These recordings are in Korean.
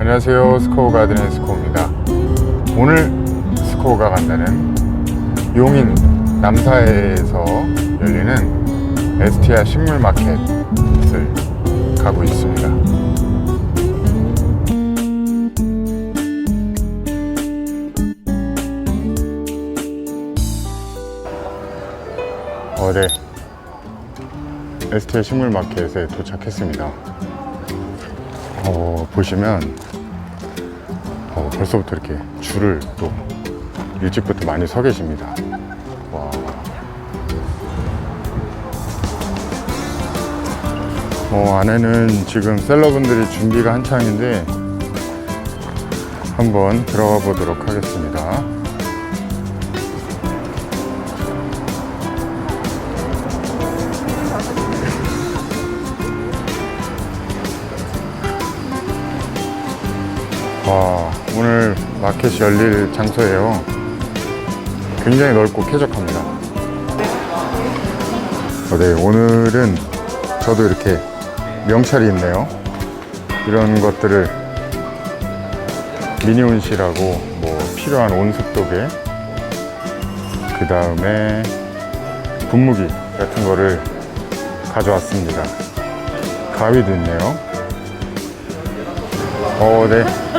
안녕하세요 스코어 가든의 스코어입니다 오늘 스코어가 간다는 용인 남사에서 열리는 에스티아 식물 마켓을 가고 있습니다 어, 네. 에스티아 식물 마켓에 도착했습니다. 어, 보시면 어, 벌써부터 이렇게 줄을 또 일찍부터 많이 서 계십니다. 와. 어, 안에는 지금 셀러분들이 준비가 한창인데 한번 들어가 보도록 하겠습니다. 와, 오늘 마켓이 열릴 장소예요. 굉장히 넓고 쾌적합니다. 어, 네, 오늘은 저도 이렇게 명찰이 있네요. 이런 것들을 미니온실하고 뭐 필요한 온습도계, 그 다음에 분무기 같은 거를 가져왔습니다. 가위도 있네요. 어, 네.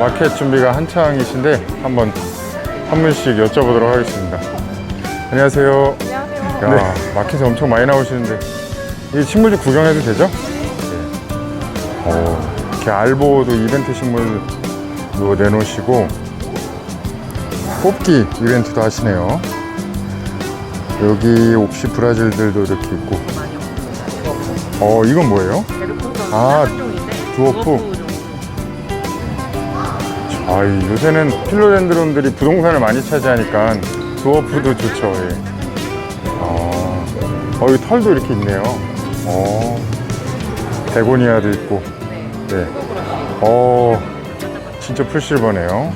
마켓 준비가 한창이신데 한번 한 분씩 여쭤보도록 하겠습니다. 안녕하세요. 안녕하세요. 야, 마켓에 엄청 많이 나오시는데 이 식물들 구경해도 되죠? 네. 어, 이렇게 알보도 이벤트 식물로 내놓으시고 뽑기 이벤트도 하시네요. 여기 옥시 브라질들도 이렇게 있고. 어, 이건 뭐예요? 아, 두어프. 아, 이 요새는 필로덴드론들이 부동산을 많이 차지하니까 두어프도 좋죠. 예. 아, 어, 이 털도 이렇게 있네요. 어, 베고니아도 있고. 네. 어, 진짜 풀실버네요.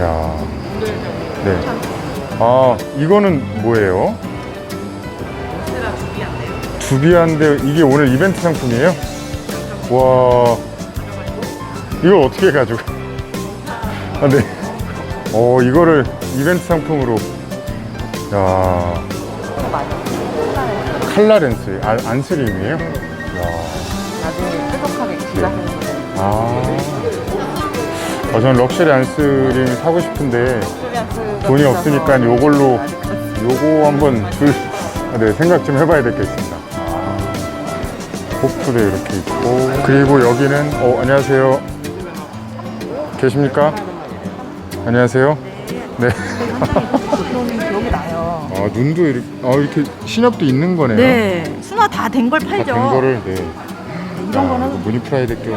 야. 네. 아, 이거는 뭐예요? 두비안데 이게 오늘 이벤트 상품이에요? 와. 이걸 어떻게 가지고? 아, 네. 어, 이거를 이벤트 상품으로. 야. 칼라 렌스, 안, 안스림이에요? 야. 나중에 뾰족하게 기다리는 거. 아. 어, 전 럭셔리 안스림 사고 싶은데 돈이 없으니까 요걸로 요거 한번 줄, 아, 네, 생각 좀 해봐야 되겠습니다. 아. 호프도 이렇게 있고. 그리고 여기는, 어, 안녕하세요. 계십니까? 안녕하세요. 네. 기억이 기억이 나요. 아, 눈도 이렇게, 아, 이렇게 신협도 있는 거네요. 네, 순화 다 된 걸 다 팔죠. 된 거를, 네. 이런 아, 거는 무늬 프라이드 교.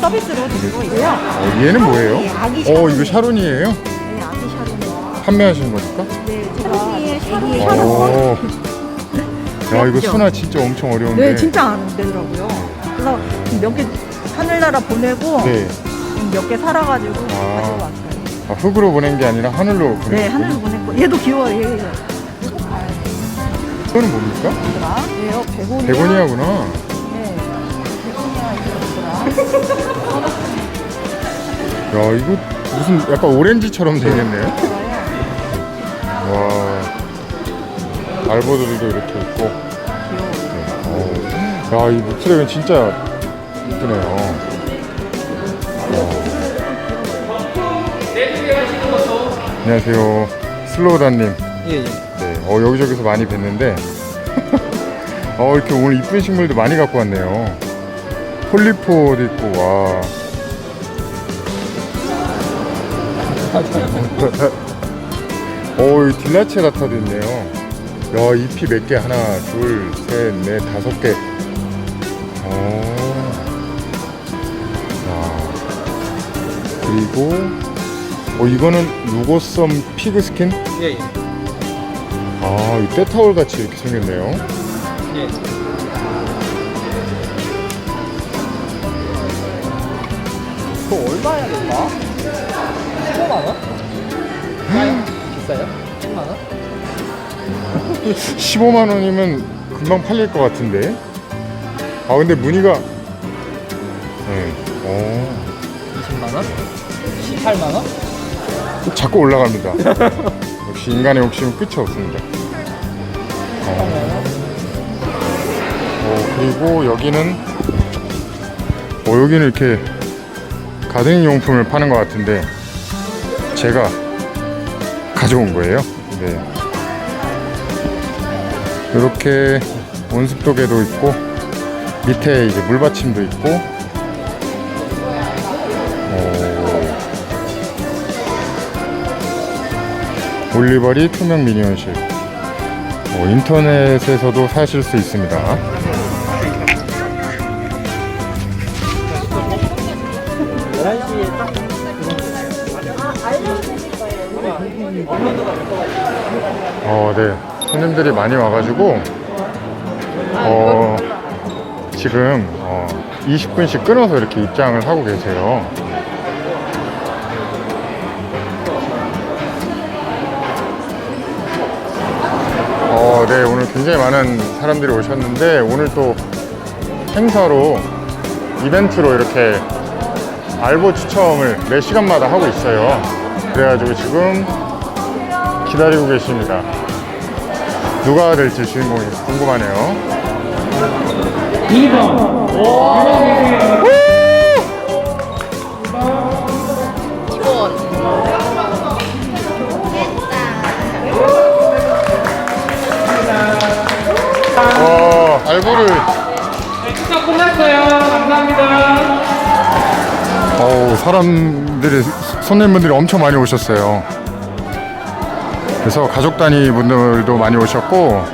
서비스로 드리고 있고요. 어, 얘는 뭐예요? 아기 어, 샤론. 이거 샤론이에요? 네, 아기 샤론. 판매하시는 겁니까? 네, 제가 애기의 샤론 오. 샤론. 야, 이거 귀엽죠? 순화 진짜 엄청 어려운데. 네, 진짜 안 되더라고요. 그래서 몇 개 하늘나라 보내고 네. 몇 개 살아가지고 아. 가지고 왔어요. 아, 흙으로 보낸 게 아니라 하늘로 보낸 네? 하늘로 보냈고 얘도 귀여워요. 얘. 얘. 이거는 뭡니까? 얘들아, 얘요 베고니아. 베고니아구나. 네, 이거더라. 야, 이거 무슨 약간 오렌지처럼 생겼네요. 와. 알보들도 이렇게 있고. 네. 어. 야, 이 목소리가 진짜 이쁘네요. 와. 안녕하세요. 슬로우다님. 예, 예. 네, 어, 여기저기서 많이 뵀는데, 어, 이렇게 오늘 이쁜 식물도 많이 갖고 왔네요. 폴리포도 있고, 와. 어, 이 딜라체 라타도 있네요. 야, 잎이 몇 개? 하나, 둘, 셋, 넷, 다섯 개. 어. 야. 그리고, 어, 이거는 루고썸 피그 스킨? 예, 예. 아, 이 때타올 같이 이렇게 생겼네요. 예. 그거 얼마야 될까? 15만 원? 싸요? 비싸요? 10만 원? 15만 원이면 금방 팔릴 것 같은데. 아, 근데 무늬가. 네. 어. 10만 원? 18만 원? 자꾸 올라갑니다. 역시 인간의 욕심은 끝이 없습니다. 어, 어, 그리고 여기는 어, 여기는 이렇게 가든 용품을 파는 것 같은데 제가 가져온 거예요. 네. 이렇게 온습도계도 있고 밑에 이제 물받침도 있고 어, 올리버리 투명 미니언실 어, 인터넷에서도 사실 수 있습니다. 11시에 딱 어, 네. 손님들이 많이 와가지고, 어, 지금, 어, 20분씩 끊어서 이렇게 입장을 하고 계세요. 굉장히 많은 사람들이 오셨는데, 오늘 또 행사로, 이벤트로 이렇게 알보 추첨을 매 시간마다 하고 있어요. 그래가지고 지금 기다리고 계십니다. 누가 될지 주인공이 궁금하네요. 2번. 알보를 축하 끝났어요. 감사합니다. 어우, 사람들이, 손님분들이 엄청 많이 오셨어요. 그래서 가족 단위 분들도 많이 오셨고,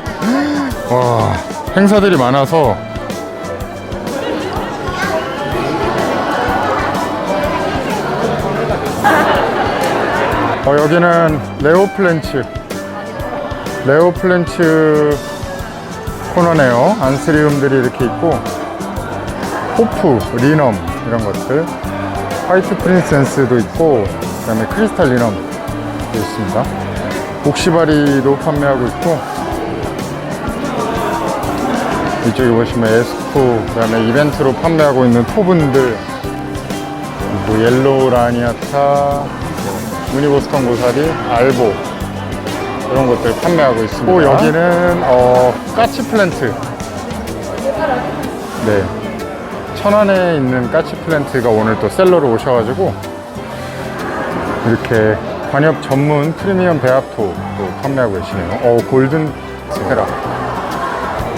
와, 행사들이 많아서, 어, 여기는 레오 플랜츠, 레오 플랜츠 코너네요. 안스리움들이 이렇게 있고, 호프, 리넘 이런 것들. 화이트 프린센스도 있고 그 다음에 크리스탈 리넘도 있습니다. 옥시바리도 판매하고 있고 이쪽에 보시면 에스쿠 그 다음에 이벤트로 판매하고 있는 토분들 그리고 옐로우 라니아타 유니보스턴 고사리 알보 이런 것들 판매하고 있습니다. 또 여기는 어, 까치 플랜트. 네. 천안에 있는 까치 플랜트가 오늘 또 셀러로 오셔가지고 이렇게 관엽 전문 프리미엄 배합토도 판매하고 계시네요. 어 골든 스테라.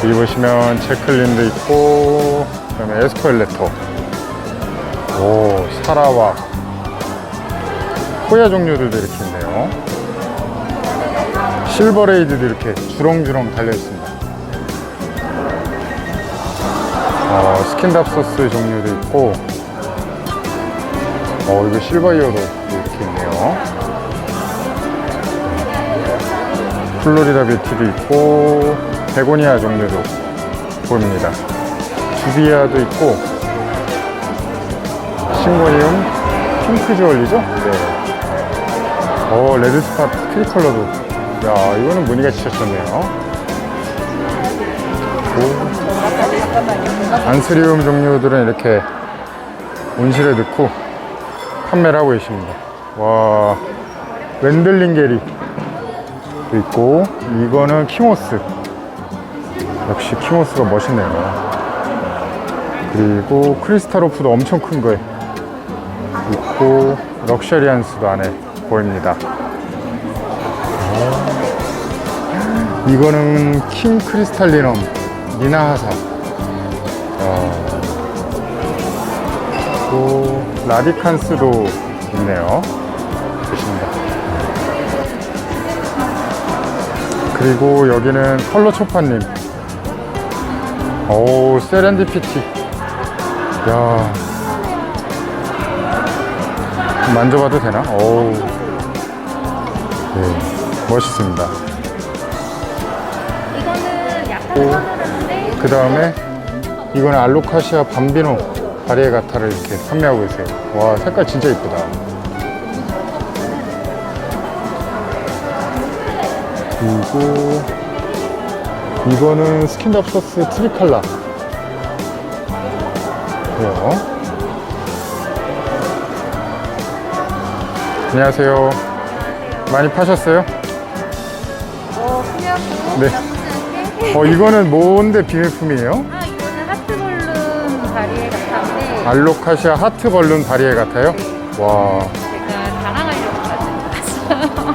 여기 보시면 제클린도 있고 그다음에 에스컬레터. 오 사라와. 호야 종류들도 이렇게 있네요. 실버레이드도 이렇게 주렁주렁 달려 있습니다. 어, 스킨답 소스 종류도 있고, 어, 이거 실버이어도 이렇게 있네요. 플로리다 뷰티도 있고, 베고니아 종류도 보입니다. 주비아도 있고, 싱고니움 핑크 주얼리죠? 네. 어, 레드스팟 트리컬러도. 야, 이거는 무늬가 진짜 좋네요. 오. 안스리움 종류들은 이렇게 온실에 넣고 판매를 하고 계십니다. 와, 웬들링 게리도 있고, 이거는 키모스. 역시 키모스가 멋있네요. 그리고 크리스탈로프도 엄청 큰 거에 있고, 럭셔리안스도 안에 보입니다. 이거는 킹 크리스탈리넘 미나하사. 또 라디칸스도 있네요. 보십니다. 그리고 여기는 컬러 초파님. 오 세렌디피티. 야. 좀 만져봐도 되나? 오. 네, 멋있습니다. 그 다음에 이거는 알로카시아 밤비노 바리에 가타를 이렇게 판매하고 계세요. 와 색깔 진짜 이쁘다. 그리고 이거는 스킨답 소스 트리칼라. 그래요. 안녕하세요. 많이 파셨어요? 어, 네. 어, 이거는 뭔데 비매품이에요? 아, 이거는 하트볼룸 바리에 같은데 알로카시아 하트 벌룬 바리에 같아요? 와, 제가 자랑하려고 가지고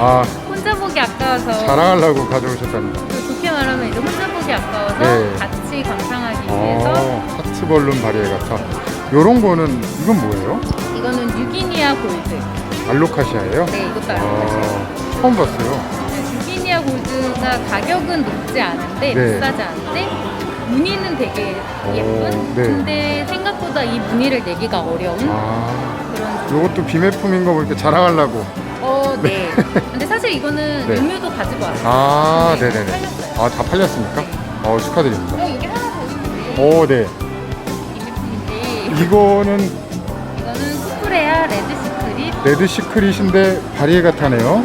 아, 혼자 보기 아까워서 자랑하려고 가져오셨답니다. 그 좋게 말하면 이제 혼자 보기 아까워서 네. 같이 감상하기 위해서 어, 하트 벌룬 바리에 같아. 요런 거는, 이건 뭐예요? 이거는 뉴기니아 골드. 알로카시아예요? 네, 이것도 알아보세요. 아, 처음 봤어요. 골드가 가격은 높지 않은데 네. 비싸지 않은데 무늬는 되게 예쁜. 오, 네. 근데 생각보다 이 무늬를 내기가 어려운 아, 그런. 요것도 비매품인 거 보니까 자랑하려고. 어, 네. 근데 사실 이거는 네. 음료도 가지고 왔어요. 아, 네, 네네네. 팔렸어요. 아, 다 팔렸습니까? 어, 축하드립니다. 어, 이게 하나 더 있는데 오, 네. 이 제품인데 이거는 이거는 쿠프레아 레드 시크릿 레드 시크릿인데 바리에 같아네요.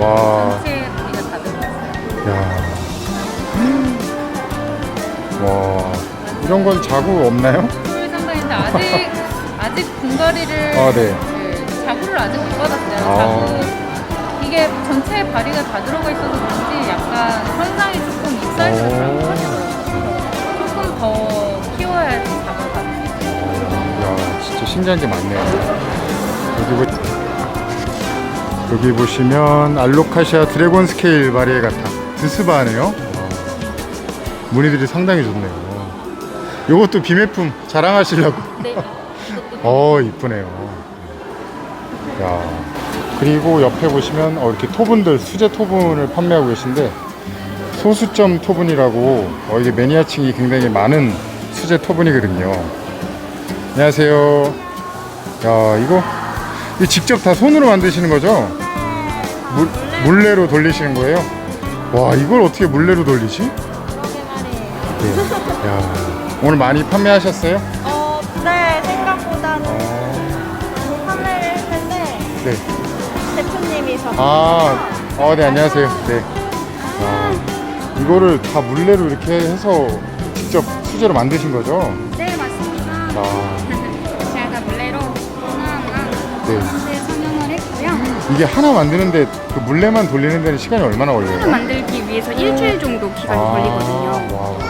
와, 전체 야. 와, 이런 건 자구 없나요? 꿀 상당인데 아직 아직 분갈이를 아, 네. 그 자구를 아직 못 받았어요. 아. 자구 이게 전체 바리가 다 들어가 있어서 그런지 약간 현상이 조금 오. 커지더라고요. 조금 더 키워야지 수 있어요. 야, 진짜 신기한 게 많네요. 여기, 보, 여기 보시면 알로카시아 드래곤 스케일 바리에 같아. 드스바네요. 무늬들이 상당히 좋네요. 요것도 비매품 자랑하시려고. 네. 어, 이쁘네요. 야. 그리고 옆에 보시면 어, 이렇게 토분들, 수제 토분을 판매하고 계신데 소수점 토분이라고 어, 이게 매니아층이 굉장히 많은 수제 토분이거든요. 안녕하세요. 야, 이거, 이거 직접 다 손으로 만드시는 거죠? 물, 물레로 돌리시는 거예요? 와, 이걸 어떻게 물레로 돌리지? 네. 야, 오늘 많이 판매하셨어요? 어, 네, 생각보다는 어, 판매를 했는데 네. 대표님이 저 아, 어, 네, 안녕하세요. 네. 아, 이거를 다 물레로 이렇게 해서 직접 수제로 만드신 거죠? 네 맞습니다. 아, 제가 물레로 하나하나 네. 이게 하나 만드는데 그 물레만 돌리는 데는 시간이 얼마나 걸려요? 만들기 위해서 일주일 정도 기간이 걸리거든요. 와, 네.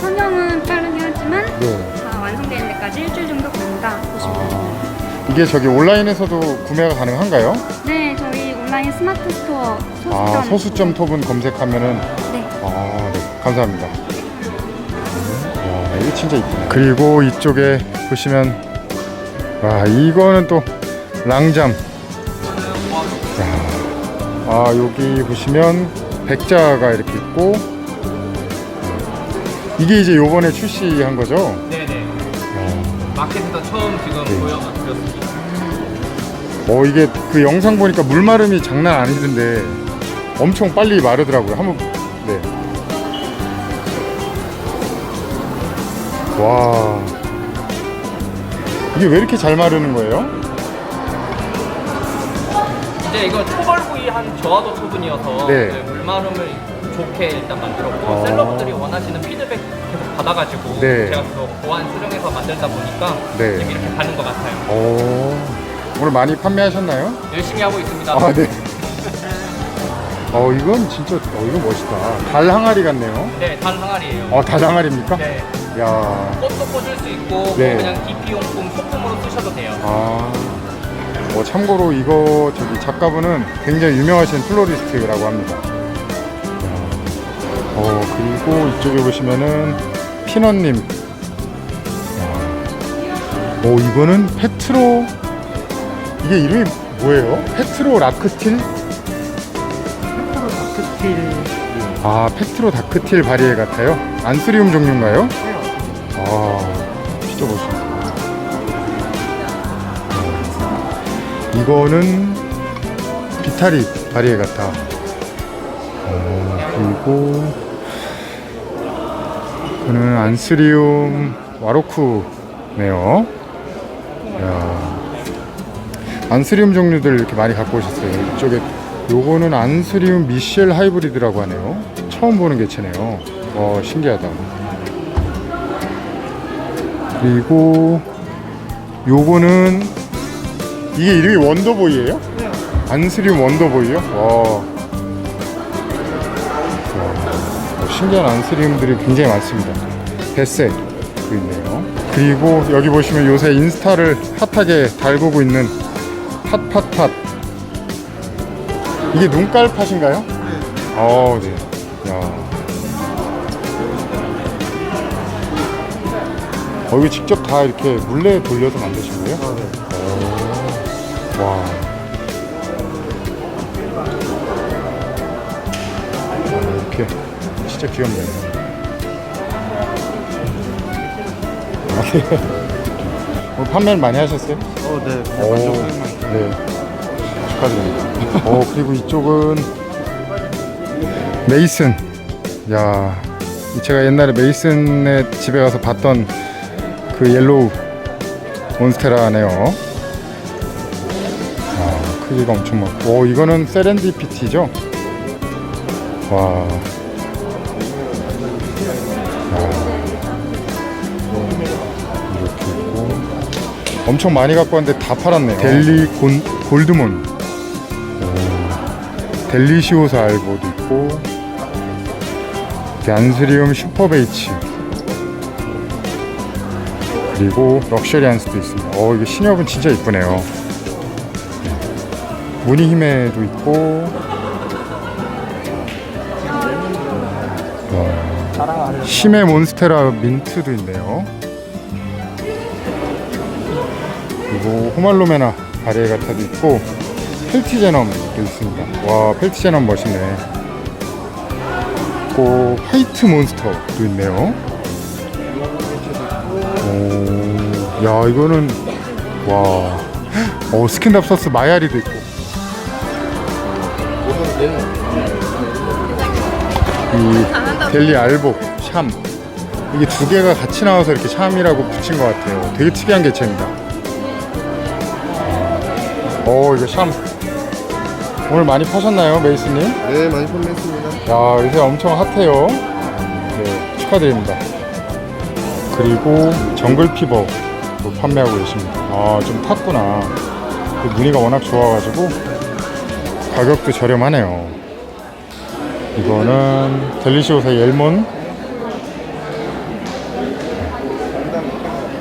성형은 빠르게 하지만 네. 다 완성되는 데까지 일주일 정도 걸린다 보시면 됩니다. 아, 이게 저기 온라인에서도 구매가 가능한가요? 네, 저희 온라인 스마트 스토어 소수점. 아, 소수점 톱은 검색하면은 네. 아, 네. 감사합니다. 와, 이게 진짜 이쁘네. 그리고 이쪽에 보시면 와, 이거는 또 랑잠. 야. 아, 여기 보시면 백자가 이렇게 있고 이게 이제 요번에 출시한 거죠? 네네. 어, 마켓에서 처음 지금 네. 보여드렸습니다. 어, 이게 그 영상 보니까 물 마름이 장난 아니던데 엄청 빨리 마르더라고요. 한번 네. 와. 이게 왜 이렇게 잘 마르는 거예요? 이제 이건 초벌구이 한 저하도 초분이어서 네. 네, 물마름을 좋게 일단 만들었고 어. 셀러분들이 원하시는 피드백 계속 받아가지고 네. 제가 그거 보완 수정해서 만들다 보니까 네. 지금 이렇게 가는 것 같아요. 오. 오늘 많이 판매하셨나요? 열심히 하고 있습니다. 아, 네. 어, 이건 진짜, 어, 이거 멋있다. 달 항아리 같네요. 네, 단 항아리예요. 어, 달 항아리입니까? 네, 야. 꽃도 꽂을 수 있고 네. 뭐 그냥 DP용품 소품으로 쓰셔도 돼요. 아, 어, 참고로 이거 저기 작가분은 굉장히 유명하신 플로리스트라고 합니다. 야, 어, 그리고 이쪽에 보시면은 피넛님. 야, 오, 이거는 페트로, 이게 이름이 뭐예요? 페트로 라크틸? 다크틸. 아, 페트로 다크틸 바리에 같아요? 안스리움 종류인가요? 아, 이거는 비타리 바리에 같아. 어, 그리고 그는 안스리움 와로쿠네요. 야. 안스리움 종류들 이렇게 많이 갖고 오셨어요. 이쪽에 요거는 안스리움 미셸 하이브리드라고 하네요. 처음 보는 개체네요. 어, 신기하다. 그리고 요거는 이게 이름이 원더보이예요? 네. 안스림 원더보이요? 와. 와. 어, 신기한 안스림들이 굉장히 많습니다. 배색도 있네요. 그리고 여기 보시면 요새 인스타를 핫하게 달구고 있는 핫팟팟. 이게 눈깔 팥인가요? 네. 어, 네. 야. 어, 이거 직접 다 이렇게 물레에 돌려서 만드신 거예요? 아, 네. 와. 아, 이렇게 진짜 귀엽네요. 아, 네. 오늘 판매를 많이 하셨어요? 어, 네. 오, 네. 축하드립니다. 어, 그리고 이쪽은 메이슨. 야, 이 제가 옛날에 메이슨의 집에 가서 봤던 그 옐로우 몬스테라네요. 아, 크기가 엄청 많고. 오, 이거는 세렌디피티죠? 와. 이렇게 있고. 엄청 많이 갖고 왔는데 다 팔았네요. 델리 곤, 골드몬. 오, 델리시오사 알보도 있고. 얀스리움 슈퍼베이치. 그리고 럭셔리한스도 있습니다. 어, 이게 신협은 진짜 이쁘네요. 무늬힘에도 있고. 와, 심해 몬스테라 민트도 있네요. 그리고 호말로메나 바리에가타도 있고 펠티제넘도 있습니다. 와 펠티제넘 멋있네. 또 화이트 몬스터도 있네요. 오, 야 이거는 와, 어 스킨답 서스 마야리도 있고. 이 델리 알복 샴 이게 두 개가 같이 나와서 이렇게 샴이라고 붙인 것 같아요. 되게 특이한 개체입니다. 어 이거 샴 오늘 많이 파셨나요 메이스님? 네, 많이 판매했습니다. 야 요새 엄청 핫해요 네 축하드립니다 그리고 정글 피버도 판매하고 계십니다 아좀 탔구나 그 무늬가 워낙 좋아가지고 가격도 저렴하네요 이거는 델리시오사 옐몬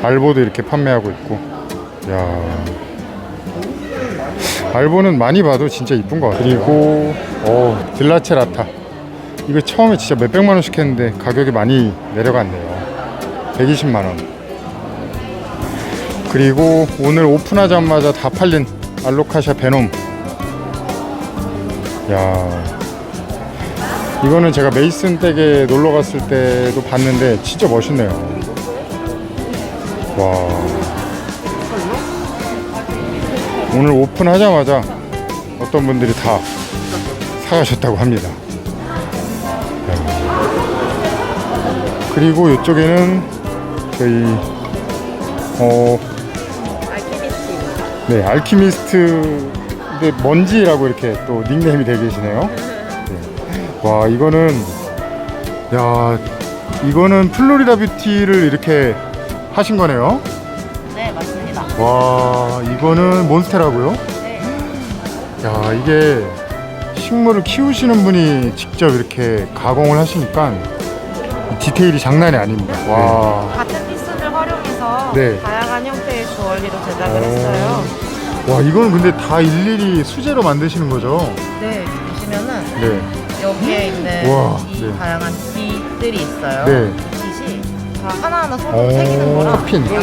알보도 이렇게 판매하고 있고 야 알보는 많이 봐도 진짜 이쁜 것 같아요. 그리고 어 딜라체라타 이거 처음에 진짜 몇백만 원씩 했는데 가격이 많이 내려갔네요. 120만 원. 그리고 오늘 오픈하자마자 다 팔린 알로카샤 베놈. 야 이거는 제가 메이슨 댁에 놀러 갔을 때도 봤는데 진짜 멋있네요. 와. 오늘 오픈하자마자 어떤 분들이 다 사가셨다고 합니다. 야. 그리고 이쪽에는 저희 어 네, 알키미스트 인데 먼지라고 이렇게 또 닉네임이 되어 계시네요. 네. 와, 이거는 야, 이거는 플로리다 뷰티를 이렇게 하신 거네요. 네, 맞습니다. 와 이거는 몬스테라고요? 야 이게 식물을 키우시는 분이 직접 이렇게 가공을 하시니까 디테일이 장난이 아닙니다. 와. 같은 피스를 활용해서 네. 다양한 형태의 주얼리로 제작을 오. 했어요. 와 이거는 근데 다 일일이 수제로 만드시는 거죠? 네, 보시면은 네. 여기에 있는 우와, 이 네. 다양한 빛들이 있어요. 네. 빛이 다 하나하나 오, 서로 새기는 거라 핀. 이거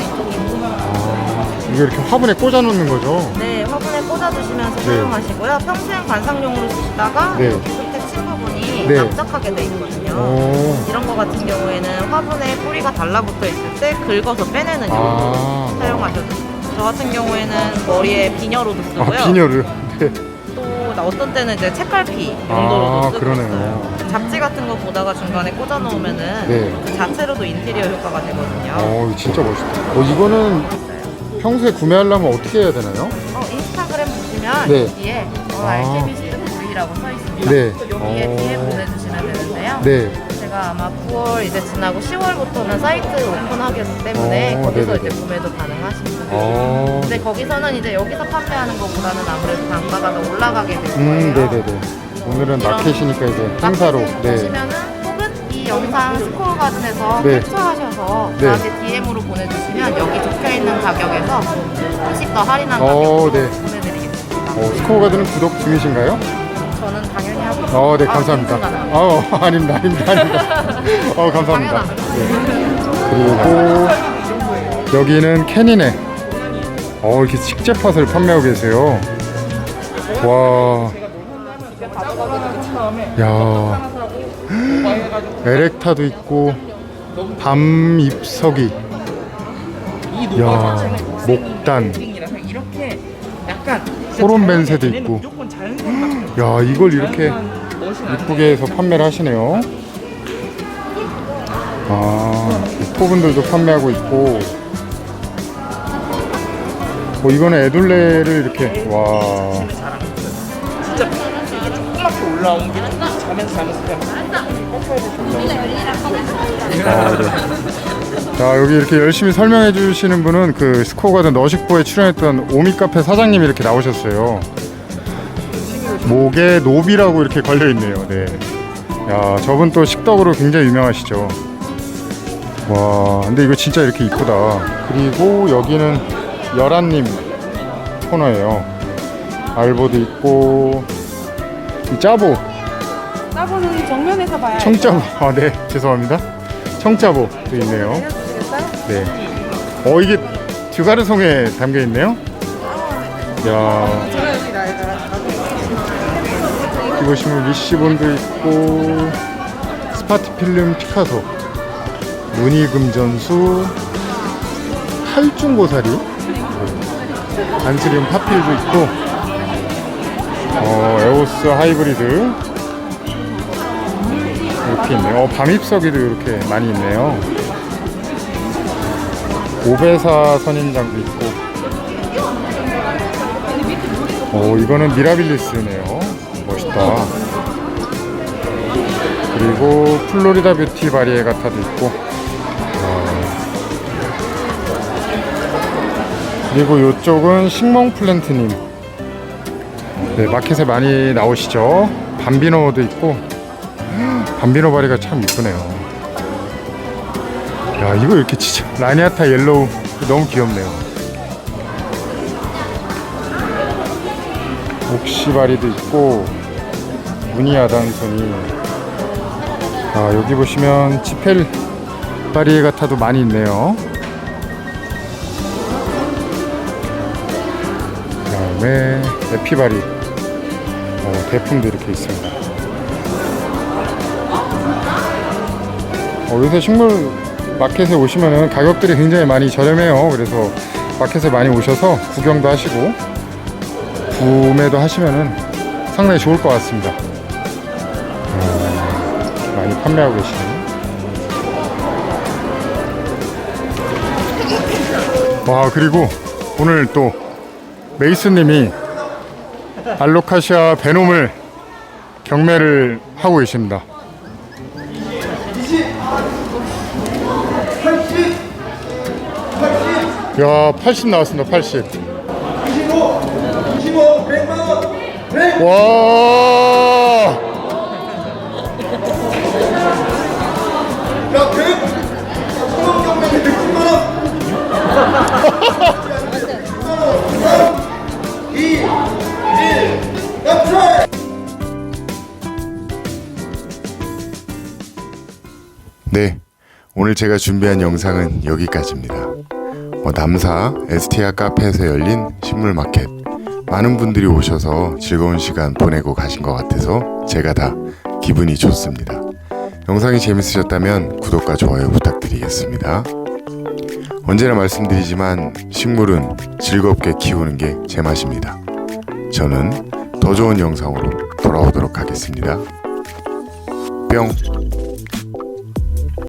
이렇게 화분에 꽂아 놓는 거죠? 네, 화분에 꽂아두시면서 네. 사용하시고요. 평소엔 관상용으로 쓰시다가 네. 여기 끝에 친 부분이 네. 납작하게 돼 있거든요. 오. 이런 거 같은 경우에는 화분에 뿌리가 달라붙어 있을 때 긁어서 빼내는 용도로 아. 사용하셔도 돼요. 저 같은 경우에는 머리에 비녀로도 쓰고요. 아 비녀를. 네. 또 나- 어떤 때는 이제 책갈피 아, 용도로도 쓰고 그러네요. 있어요. 잡지 같은 거 보다가 중간에 꽂아 놓으면은 네. 그 자체로도 인테리어 효과가 되거든요. 어 이거 진짜 멋있다. 어 이거는 평소에 구매하려면 어떻게 해야 되나요? 어, 인스타그램 보시면 네. 여기에 어, 아. 알케미스트 V라고 써 있습니다. 네. 여기에 어. DM 보내주시면 되는데요. 네. 저희가 아마 9월 이제 지나고 10월부터는 사이트 오픈하기 때문에 어, 거기서 네네네. 이제 구매도 가능하십니다. 어. 근데 거기서는 이제 여기서 판매하는 것보다는 아무래도 단가가 더 올라가게 될 거예요. 음, 네네네. 오늘은 마켓이니까 이제 행사로. 마켓을 네. 보시면은 혹은 이 영상 스코어 가든에서 네. 캡처하셔서 네. 저한테 DM으로 보내주시면 여기 적혀 있는 가격에서 조금씩 더 할인한 어, 가격으로 네. 보내드리겠습니다. 어, 스코어 가드는 구독 중이신가요? 어, 네, 아, 감사합니다. 아, 어, 아닙니다, 아닙니다, 아닙니다. 어, 감사합니다. 네. 그리고 여기는 캐니네. 어, 이렇게 식재팟을 판매하고 계세요. 와. 야. 에렉타도 있고, 밤 잎서기. 야, 목단. 이렇게 약간 호론 벤세도 있고. 야, 이걸 이렇게 이쁘게 해서 판매를 하시네요. 아, 포분들도 판매하고 있고. 뭐 이거는 애둘레를 이렇게 와. 진짜 이게 조그맣게 올라온 게 자면서 자면서 그냥 아, 네. 자 여기 이렇게 열심히 설명해 주시는 분은 그 스코어 가든 너식보에 출연했던 오미카페 사장님이 이렇게 나오셨어요. 목에 노비라고 이렇게 걸려 있네요. 네. 야 저분 또 식덕으로 굉장히 유명하시죠. 와 근데 이거 진짜 이렇게 이쁘다. 그리고 여기는 열한님 코너예요. 알보도 있고 이 짜보 따보는 정면에서 봐야 청짜보 아 네 죄송합니다 청짜보도 있네요 네. 어 이게 듀가르송에 담겨 있네요 야 여기 보시면 리시본도 있고 스파티 필름 피카소 무늬금전수 팔중고사리 안스리움 파필도 있고 어, 에오스 하이브리드 이렇게 있네요. 어, 밤입석이도 이렇게 많이 있네요. 오베사 선인장도 있고. 어, 이거는 미라빌리스네요. 멋있다. 그리고 플로리다 뷰티 바리에 가타도 있고. 어. 그리고 이쪽은 식몽 플랜트님. 네, 마켓에 많이 나오시죠. 밤비노도 있고. 밤비노 바리가 참 이쁘네요. 야 이거 이렇게 진짜 라니아타 옐로우 너무 귀엽네요. 옥시바리도 있고 무늬아단선이 아 여기 보시면 지펠 바리에가타도 많이 있네요. 그 다음에 에피바리 어, 대품도 이렇게 있습니다. 어, 요새 식물 마켓에 오시면은 가격들이 굉장히 많이 저렴해요. 그래서 마켓에 많이 오셔서 구경도 하시고 구매도 하시면은 상당히 좋을 것 같습니다. 판매하고 계시네요. 와 그리고 오늘 또 메이스님이 알로카시아 베놈을 경매를 하고 계십니다. 야, 80 나왔습니다. 80. 25, 25, 100만 원. 100. 와. 제가 준비한 영상은 여기까지입니다. 어, 남사 에스티아 카페에서 열린 식물 마켓 많은 분들이 오셔서 즐거운 시간 보내고 가신 것 같아서 제가 다 기분이 좋습니다. 영상이 재밌으셨다면 구독과 좋아요 부탁드리겠습니다. 언제나 말씀드리지만 식물은 즐겁게 키우는 게 제 맛입니다. 저는 더 좋은 영상으로 돌아오도록 하겠습니다. 뿅!